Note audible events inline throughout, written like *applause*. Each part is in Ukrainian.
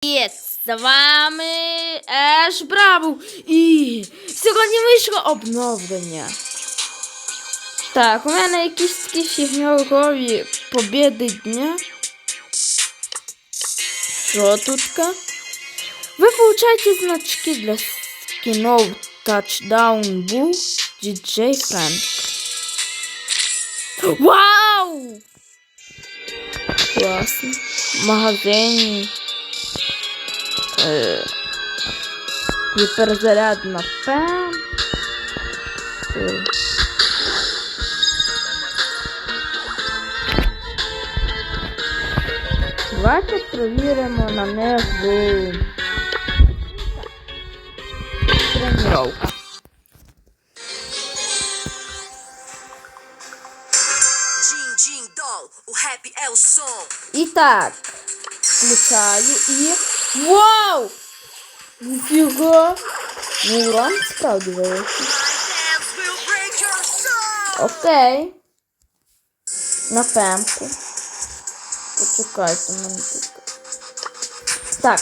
Привіт! З вами Еш Бравл. І сьогодні вийшло обновлення. Так, у мене якісь такі фігньові побіди дня. Що тутка? Ви получаєте значки для скінов Touchdown Bull DJ Frank. Вау! Класно. В Е, Гіперзаряд на пен. Е. Давайте провіримо на El Som. І так, включаю і. Вау! Ніфіга! Ну, урон справді. Окей. На пемку. Почекайте мене тут. Так.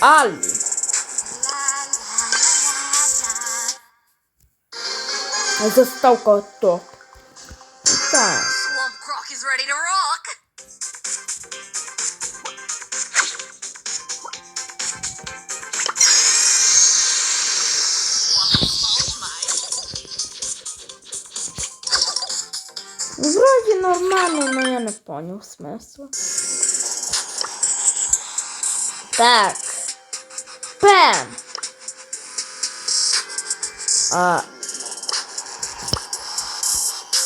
Аллі. Заставка топ. Так. Вроді нормально, но я не понял смисла. Так. Пен. А.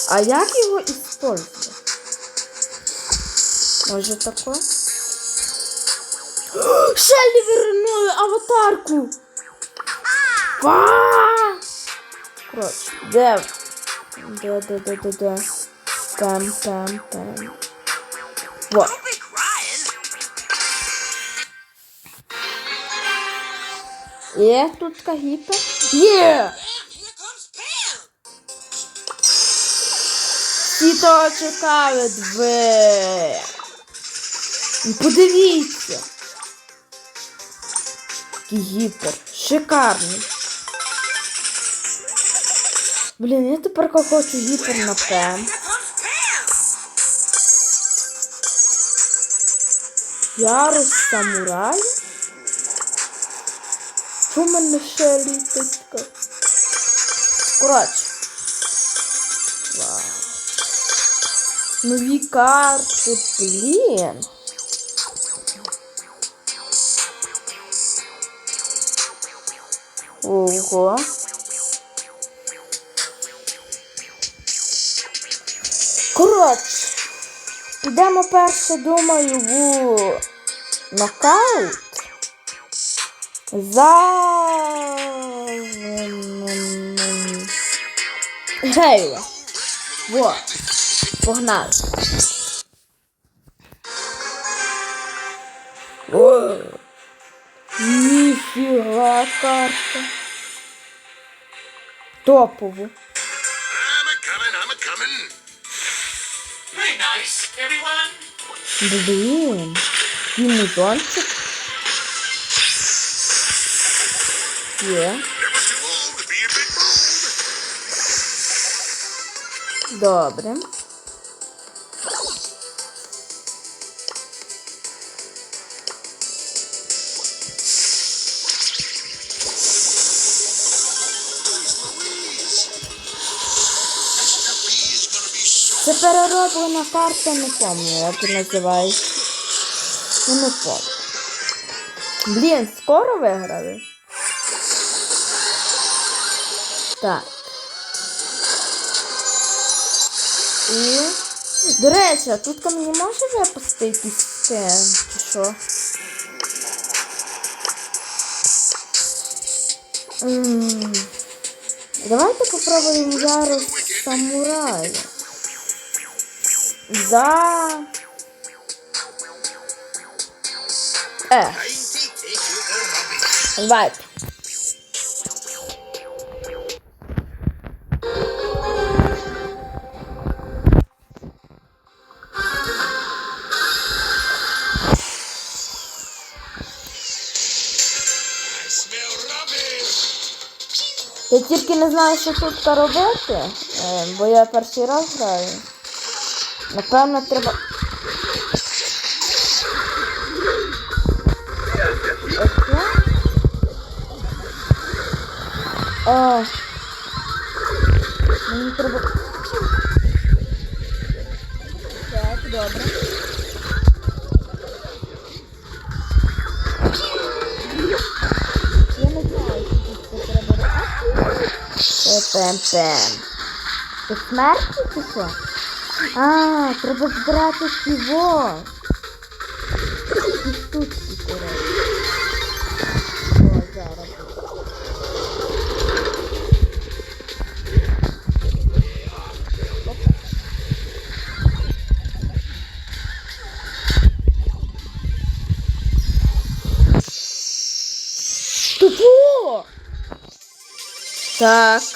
А як його использовать? Може тако? *gasps* Шеллі вернули аватарку! Ва! Коротше, де? Де? Вот. Don't be crying. Є тут кагіпа? Є! Всі того чекали. Ну, Подивіться. Гіпер. Шикарний. Блін, я тепер хочу гіпер на пем. Ярус самурай. Що в мене ще літочка? Коротше. Вау. Нові карти. Ого. Коротше. Підемо перше, думаю, в нокаут. За. Гейла. Вот. Погнали. О! Ніфіга карта. Everyone. Блін. І музончик. Є. Добре. Це перероблена карта, не пам'ятаю, як називається. Ну, пам'ятаю. Блін, скоро виграли. Так. І. До речі, а тут мені може випасти якийсь скен, чи що? Давайте попробуємо зараз самурая. За. Е. Вайп. Я тільки не знаю, що тут робити, е, бо я перший раз граю. Напевно, треба... О. Мені треба. Так, добре. Я не знаю, що тут треба робити. Пем-пем. Це смерті чи що? А, треба збирати всього. Так.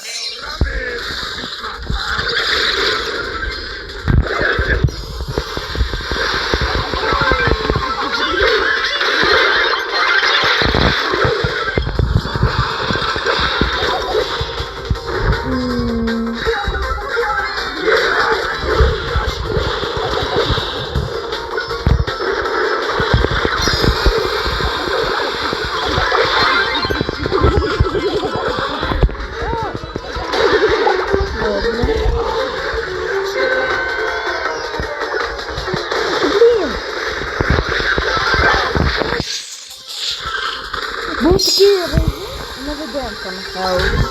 Не це. У.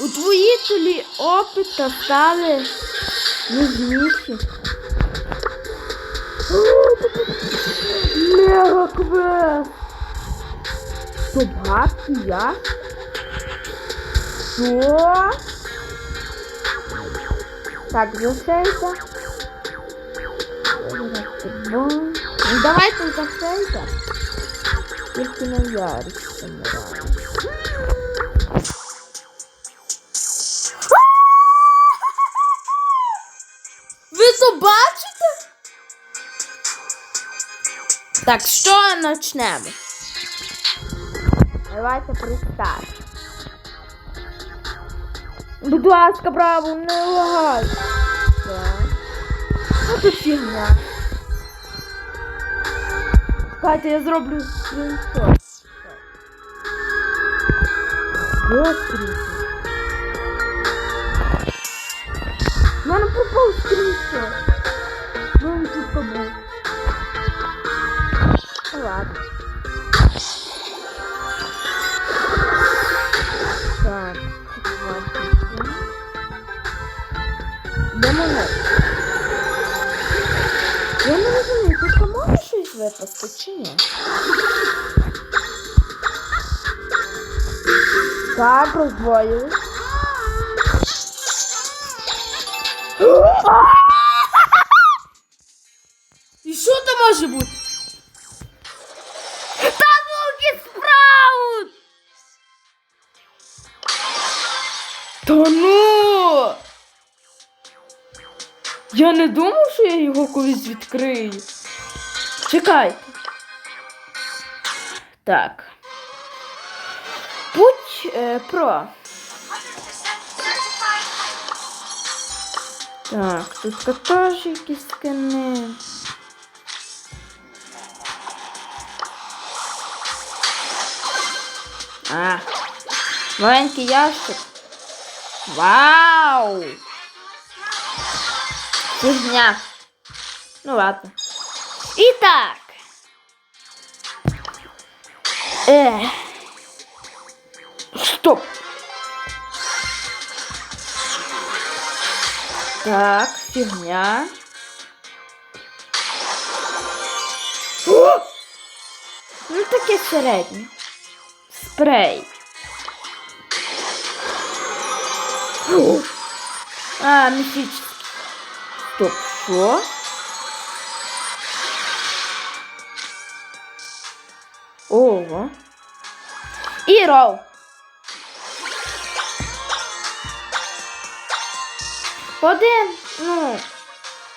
Удвоїтелі опита стали незміші. Стоп, гадки я? Що? Так, зашейте. Ну, давайте зашейте. Тільки на ярість помираю. Ви то бачите? Так, що почнемо? Давайте пристати. Будь ласка, браво, не лагай. Так. Ну тут фігня. Катя, я зроблю скріншот. Де роздвоїли. І що там може бути? Та ну спраут! Та ну! Я не думав, що я його колись відкрию. Чекайте. Так. Будь е, про. Так, тут теж якісь скини. А, маленький ящик. Вау! Фигня. Ну ладно. Итак. Э. Стоп! Так, фигня. О! Ну таке середнє. Спрей. О! А, міфічний. Стоп, що? Ого. І ролл. Один. Ну.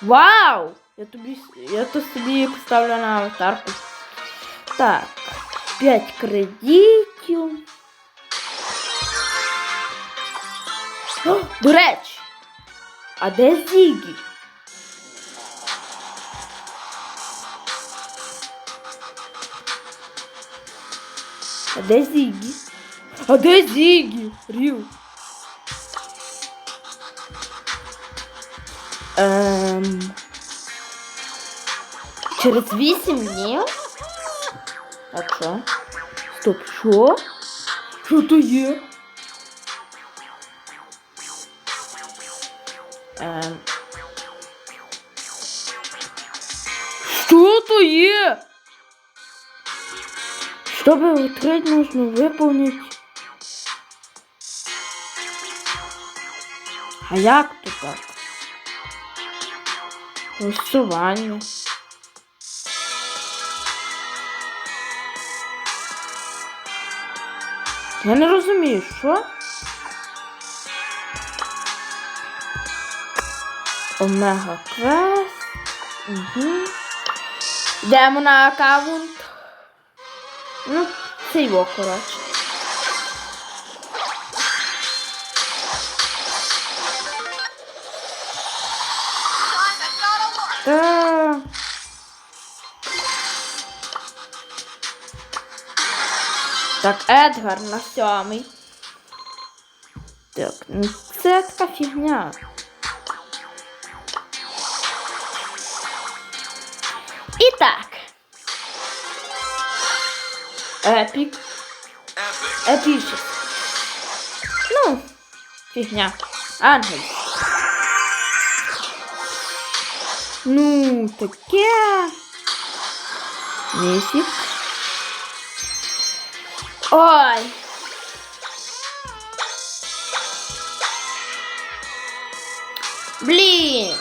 Вау! Я тобі. Я то собі поставлю на аватарку. Так. П'ять кредитів. О, до речі. А де Зігі? А де Зігі? А де Зігі? Рів. Ем... Через вісім днів? Так що? Стоп, що? Що то є? Ем... Что то є? Чтобы открыть, нужно выполнить. А як то так? Голосування. Я не розумію, що? Омега квест. Угу. Йдемо на аккаунт. Ну, це його, коротше. Та... Так, Едгар на сьомий. Так, ну це така фігня. І так. Епік. Епічний. Ну, фігня. Ангел. Ну, таке. Місік. Ой. Блін.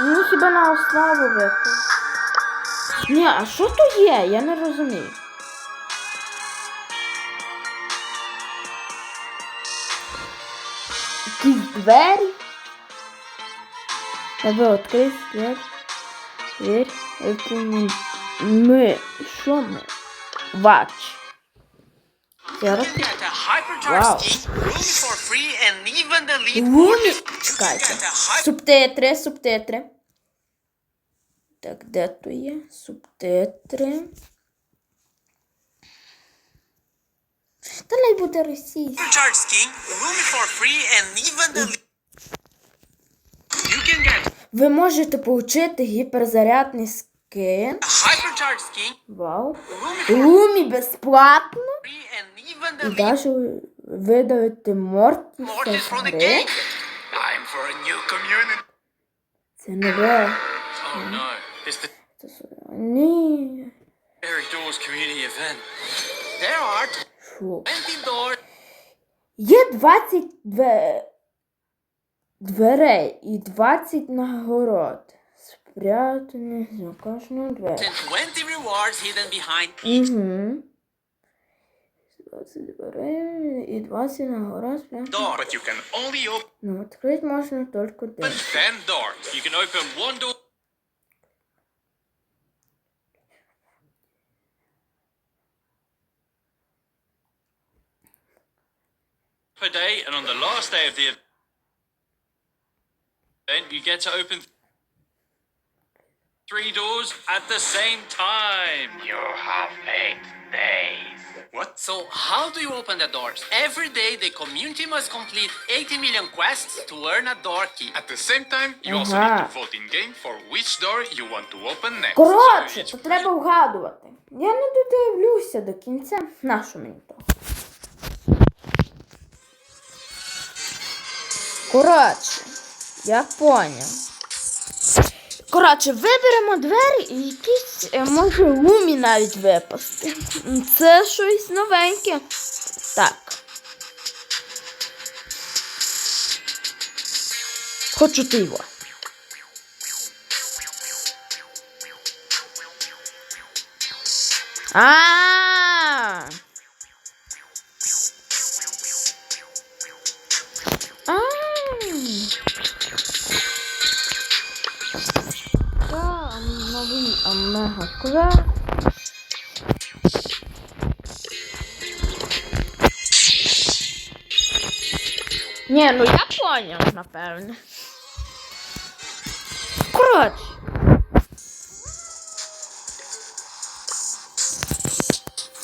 Ну хіба на ославу випав. Ні, а що то є? Я не розумію. Якісь двері. Треба відкрити двері. Двері. Яку ми... Ми. Що ми? Вач. Get a hyper Субтитри, субтитри. Так, де то є? Субтитри. Та не буде російська. Ви можете получити гіперзарядний скин. Вау. Лумі безплатно. І навіть видавити Мортіс гри. Це нове. Ні. Шо? Є 22 дверей і 20 нагород. Спрятані за кожну двері. 20 rewards hidden behind Угу. 20 дверей і 20 нагород спрятані. door. But you can only open Ну, відкрити можна тільки 10. 10 doors. You can open one door per day, and on the last day of the event, you get to open three doors at the same time. You have eight days. What? So, how do you open the doors? Every day, the community must complete 80 million quests to earn a door key. At the same time, you also Ага. need to vote in game for which door you want to open next. Коротше, So то each треба вгадувати. Я не додивлюся до кінця. Нащо мені то? Коротше, Я поняв. Коротше, виберемо двері і якісь е, може лумі навіть випасти. Це щось новеньке. Так. Хочу ти його. А, Куда? Ні, ну я поняв, напевне. Коротше.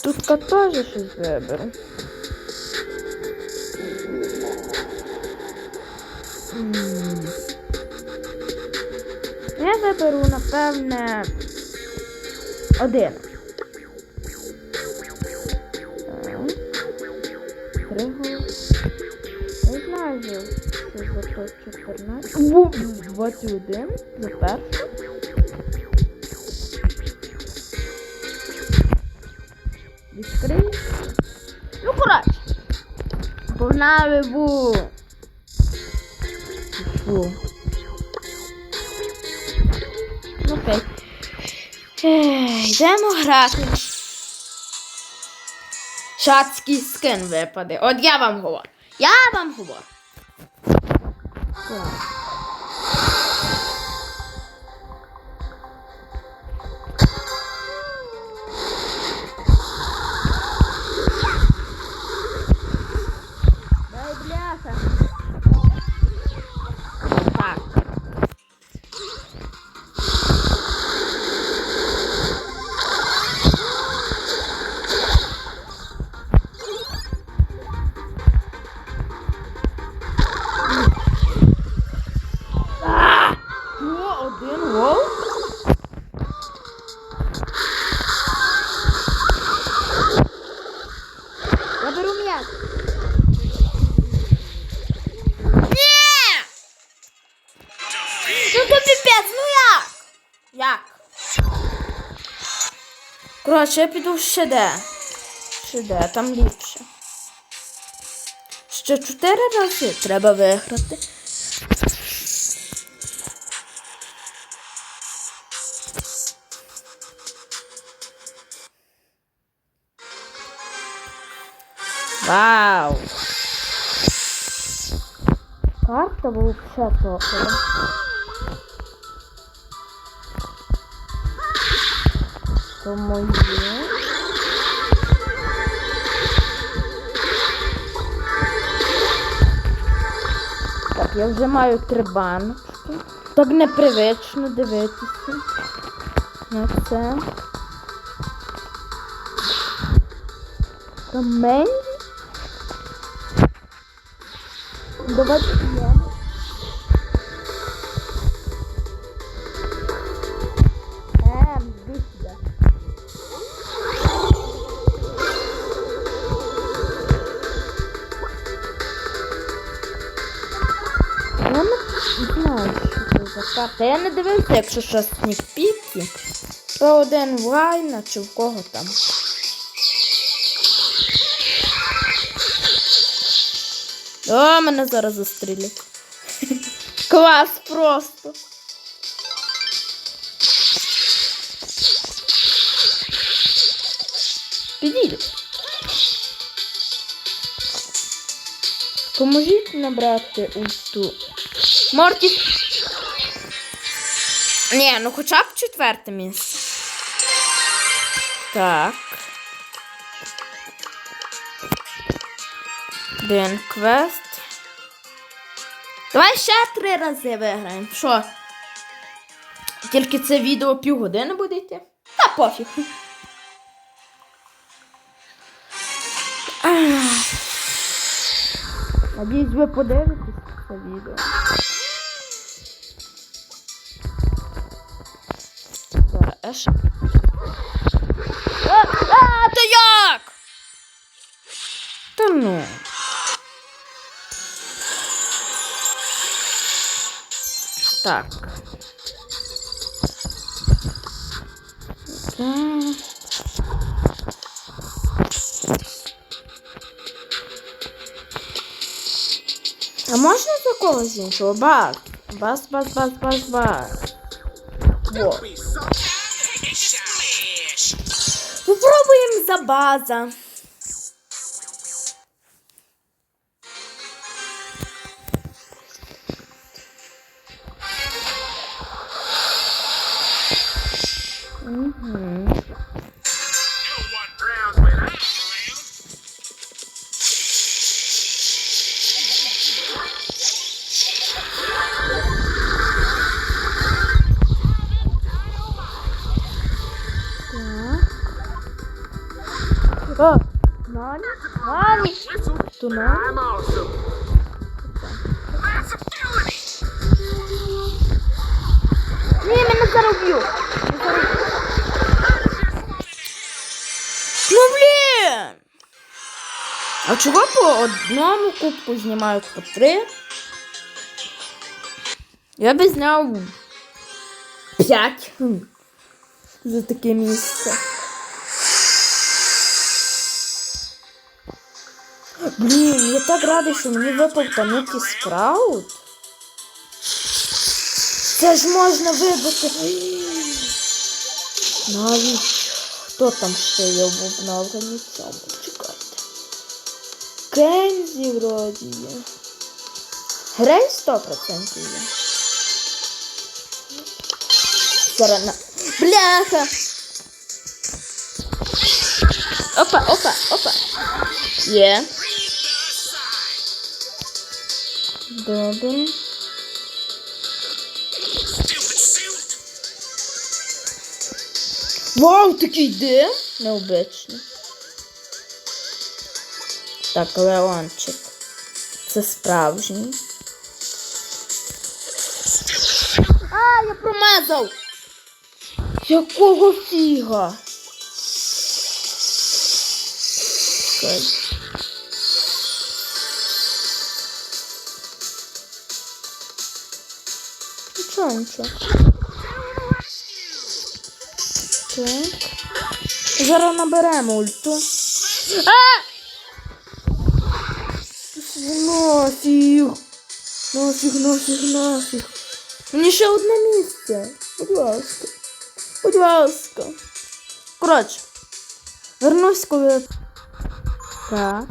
Тут теж щось виберу. Я виберу, напевне, один. Три. Не знаю, що за то 14. 21 за першу. Відкрий. Ну, коротше. Погнали в... Йдемо грати. Шацький скин випаде. От я вам говорю. Я вам говорю. Так. Коротше, я піду ще де. Ще де, там ліпше. Ще чотири рази треба виграти. Вау! Карта вообще топова. То моє. Так, я вже маю три баночки. Так непривично дивитися на це. Камень. Давай п'ємо. Карта. Я не дивився, якщо щось снікпіки. То один в Гайна чи в кого там. О, мене зараз застрілять. *laughs* Клас просто. Підійдуть. Поможіть набрати ульту. Морті. Ні, ну хоча б четверте місце. Так. Один квест. Давай ще три рази виграємо. Що? Тільки це відео півгодини буде йти? Та пофіг. Надіюсь, ви подивитесь це відео. Еш. А, а, то як? Та ну. Так. А можна за когось іншого? Бас. Бас, бас, бас, бас, бас. Во. Попробуємо за Mann. Mann. Du ne? Nie, mnie zarobił. Ну блин! А чого по одному кубку знімають по три? Я би зняв п'ять за таке місце. Блін, я так радий, що мені випав тануки спраут. Це ж можна вибити. Навіть хто там ще є в обновленні цьому? Чекайте. Кензі вроді є. Грей 100% є. Зараз на... Бляха! Опа, опа, опа. Є. Добре. Вау, такий де? Необичний. Так, Леончик. Це справжній. А, я промазав! Якого фіга? Чекай. Нічого. Так. Зараз наберемо ульту. А! Нафіг. Нафіг, нафіг, нафіг. Мені ще одне місце. Будь ласка. Будь ласка. Коротше. Вернусь, коли. Так.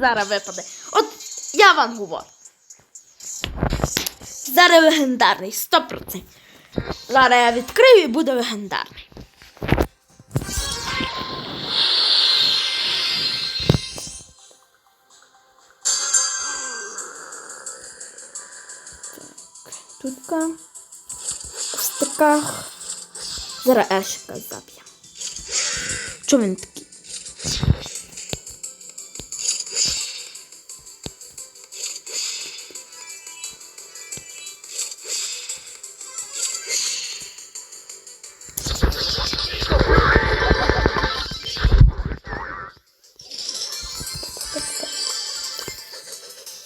Зараз випаде. От я вам говорю. Зараз легендарний, 100%. Зараз я відкрию і буде легендарний. Тутка. В стиках. Зараз Ешика заб'є. Чому він такий?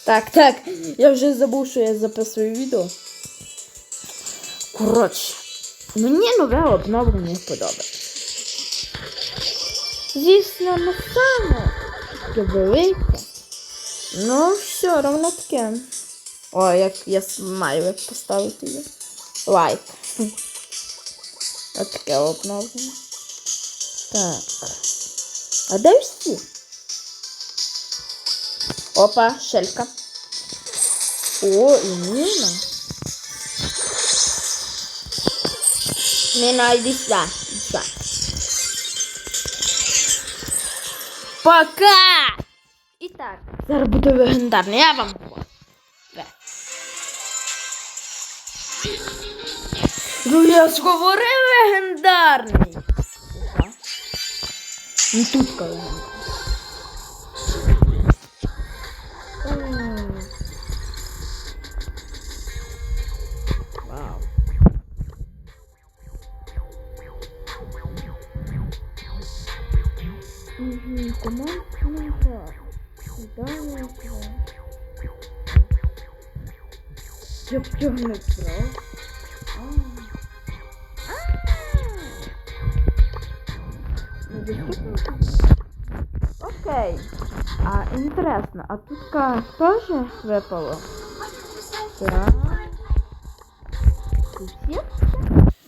Так, так, я вже забув, що я записую відео. Коротше, мені нове обновлення подобається. Звісно, не саме таке велике. Ну, все равно таке. О, як я маю як поставити її. Лайк. Ось таке обновлення. Так. А де всі? Опа, шелька. О, і Міна. Міна, йди сюди. Іди. Пока! І так, зараз буде легендарний, я вам говорю. Ну я ж говорив легендарний. Опа. Ну тут легендарний. команд игра. Свидание игра. Чёрная игра. Окей. А, интересно, а тут -ка тоже выпало? Да.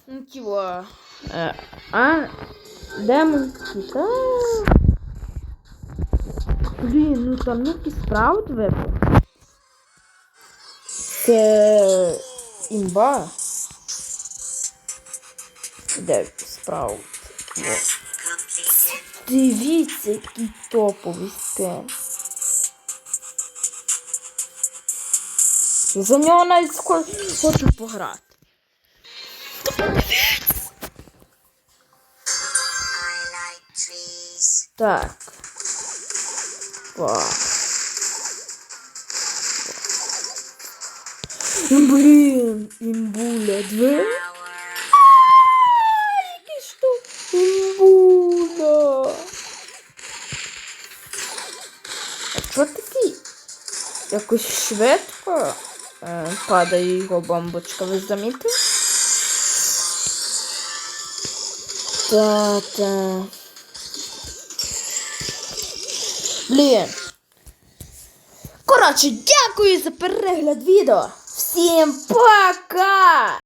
Ничего. Ну, э, а, демон кита. Блін, ну там якийсь спраут випав. Це імба. Де спраут? Дивіться, який топовий скин. За нього навіть хочу пограти. Like. Так. Блін, імбуля, дві. Який ж то імбуля. А чого такий? Якось швидко е, падає його бомбочка, ви замітили? Та-та. Блін. Коротше, дякую за перегляд відео. Всім пока!